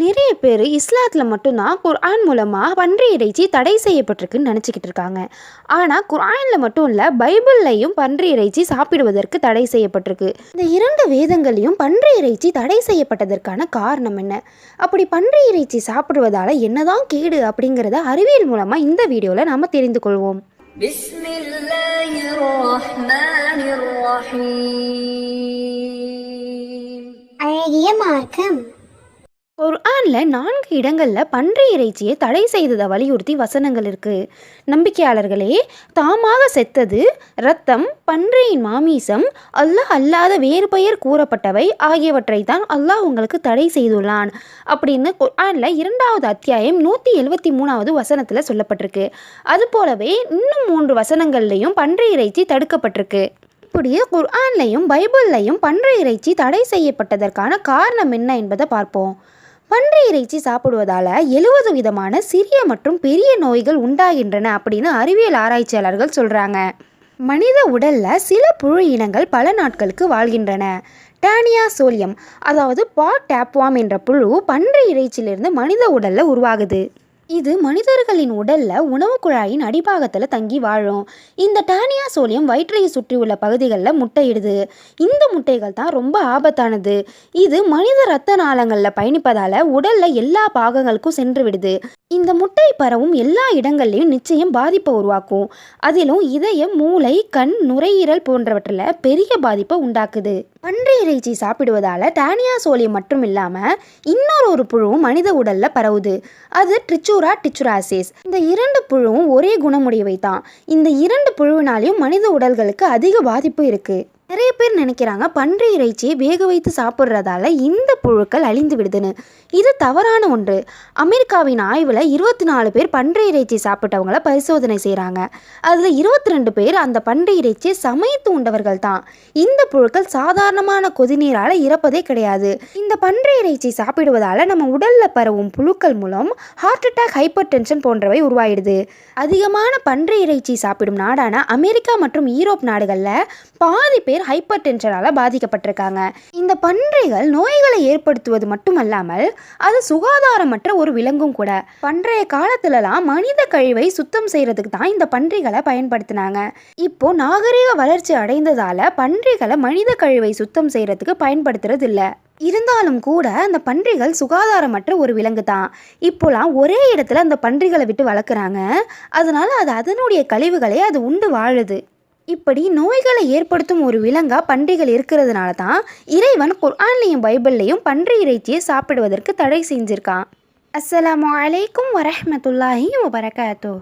நிறைய பேர் இஸ்லாத்தில் மட்டும்தான் குர்ஆன் மூலமாக பன்றி இறைச்சி தடை செய்யப்பட்டிருக்குன்னு நினச்சிக்கிட்டு இருக்காங்க. ஆனால் குர்ஆனில் மட்டும் இல்லை பைபிள்லையும் பன்றி இறைச்சி சாப்பிடுவதற்கு தடை செய்யப்பட்டிருக்கு. இந்த இரண்டு வேதங்களையும் பன்றி இறைச்சி தடை செய்யப்பட்டதற்கான காரணம் என்ன? அப்படி பன்றி இறைச்சி சாப்பிடுவதால் என்னதான் கேடு அப்படிங்கிறத அறிவியல் மூலமாக இந்த வீடியோவில் நாம் தெரிந்து கொள்வோம். அழகிய மார்க்கம். குர்ஆனில் நான்கு இடங்களில் பன்றி இறைச்சியை தடை செய்ததை வலியுறுத்தி வசனங்கள் இருக்குது நம்பிக்கையாளர்களே தாமாக செத்தது இரத்தம் பன்றியின் மாமீசம் அல்லாஹ் அல்லாத வேறு பெயர் கூறப்பட்டவை ஆகியவற்றை தான் அல்லாஹ் உங்களுக்கு தடை செய்துள்ளான் அப்படின்னு குர்ஆனில் இரண்டாவது அத்தியாயம் நூற்றி எழுபத்தி மூணாவது வசனத்தில் சொல்லப்பட்டிருக்கு. அது போலவே இன்னும் மூன்று வசனங்கள்லையும் பன்றி இறைச்சி தடுக்கப்பட்டிருக்கு. இப்படியே குர்ஆன்லையும் பைபிள்லையும் பன்றி இறைச்சி தடை செய்யப்பட்டதற்கான காரணம் என்ன என்பதை பார்ப்போம். பன்றி இறைச்சி சாப்பிடுவதால் எழுபது விதமான சிறிய மற்றும் பெரிய நோய்கள் உண்டாகின்றன அப்படின்னு அறிவியல் ஆராய்ச்சியாளர்கள் சொல்கிறாங்க மனித உடலில் சில புழு இனங்கள் பல நாட்களுக்கு வாழ்கின்றன. டானியா சோலியம் அதாவது பாட் டேப்வாம் என்ற புழு பன்றி இறைச்சியிலிருந்து மனித உடலில் உருவாகுது. இது மனிதர்களின் உடல்ல உணவு குழாயின் அடிபாகத்தில் தங்கி வாழும். இந்த டானியா சோலியம் வயிற்றையை சுற்றியுள்ள பகுதிகளில் முட்டையிடுது. இந்த முட்டைகள் தான் ரொம்ப ஆபத்தானது. இது மனித இரத்த நாளங்களில் பயணிப்பதால் உடல்ல எல்லா பாகங்களுக்கும் சென்று விடுது. இந்த முட்டை பரவும் எல்லா இடங்கள்லையும் நிச்சயம் பாதிப்பை உருவாக்கும். அதிலும் இதயம் மூளை கண் நுரையீரல் போன்றவற்றில் பெரிய பாதிப்பை உண்டாக்குது. பன்றி இறைச்சி சாப்பிடுவதால டானியா சோலி மட்டும் இல்லாமல் இன்னொரு ஒரு புழுவும் மனித உடல்ல பரவுது. அது ட்ரிச்சூரா டிச்சுராசிஸ் இந்த இரண்டு புழுவும் ஒரே குணமுடையவை தான் இந்த இரண்டு புழுவினாலையும் மனித உடல்களுக்கு அதிக பாதிப்பு இருக்கு. நிறைய பேர் நினைக்கிறாங்க பன்றி இறைச்சியை வேக வைத்து சாப்பிட்றதால இந்த புழுக்கள் அழிந்து விடுதுன்னு. இது தவறான ஒன்று. அமெரிக்காவின் ஆய்வில் இருபத்தி நாலு பேர் பன்றி இறைச்சி சாப்பிட்டவங்கள பரிசோதனை செய்கிறாங்க அதில் இருபத்தி ரெண்டு பேர் அந்த பன்றி இறைச்சியை சமைத்து உண்டவர்கள் தான். இந்த புழுக்கள் சாதாரணமான கொதிநீரால் இறப்பதே கிடையாது. இந்த பன்றி இறைச்சி சாப்பிடுவதால் நம்ம உடலில் பரவும் புழுக்கள் மூலம் ஹார்ட் அட்டாக் ஹைப்பர் டென்ஷன் போன்றவை உருவாயிடுது. அதிகமான பன்றி இறைச்சி சாப்பிடும் நாடான அமெரிக்கா மற்றும் ஈரோப் நாடுகளில் பாதி பேர் ஹைப்பர் டென்ஷனால் பாதிக்கப்பட்டிருக்காங்க. இந்த பன்றிகள் நோய்களை ஏற்படுத்துவது மட்டுமல்லாமல் அது சுகாதாரமற்ற ஒரு விலங்கும் கூட. பன்றைய காலத்துலலாம் மனித கழிவை சுத்தம் செய்யறதுக்கு தான் இந்த பன்றிகளை பயன்படுத்தினாங்க. இப்போ நாகரிக வளர்ச்சி அடைந்ததால பன்றிகளை மனித கழிவை சுத்தம் செய்யறதுக்கு பயன்படுத்துறது இல்லை இருந்தாலும் கூட அந்த பன்றிகள் சுகாதாரமற்ற ஒரு விலங்கு தான். இப்போலாம் ஒரே இடத்துல அந்த பன்றிகளை விட்டு வளர்க்குறாங்க. அதனால அது அதனுடைய கழிவுகளை அது உண்டு வாழுது. இப்படி நோய்களை ஏற்படுத்தும் ஒரு விலங்கா பன்றிகள் இருக்கிறதுனால தான் இறைவன் குர்ஆன்லையும் பைபிள்லையும் பன்றி இறைச்சியை சாப்பிடுவதற்கு தடை செஞ்சிருக்கான். அஸ்ஸலாமு அலைக்கும் வரஹ்மத்துல்லாஹி வபரகாத்தூ